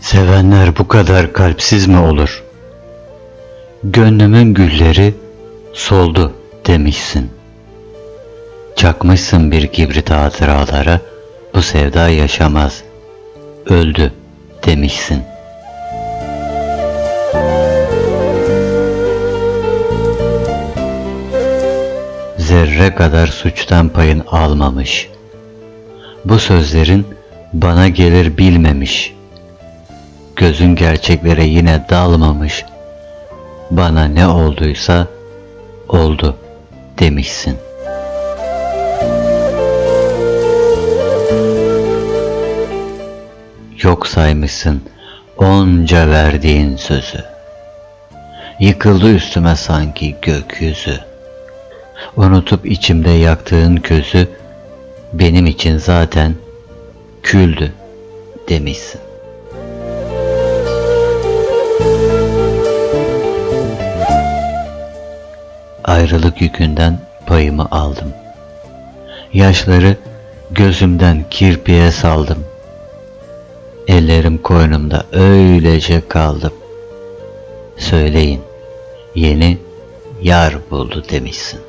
Sevenler bu kadar kalpsiz mi olur? Gönlümün gülleri soldu demişsin. Çakmışsın bir kibrit hatıralara, bu sevda yaşamaz, öldü demişsin. Zerre kadar suçtan payın almamış. Bu sözlerin bana gelir bilmemiş.'' Gözün gerçeklere yine dalmamış. Bana ne olduysa oldu demişsin. Yok saymışsın onca verdiğin sözü. Yıkıldı üstüme sanki gökyüzü. Unutup içimde yaktığın közü benim için zaten küldü demişsin. ayrılık yükünden payımı aldım. Yaşları gözümden kirpiye saldım. Ellerim koynumda öylece kaldım. Söyleyin, yeni yar buldu demişsin.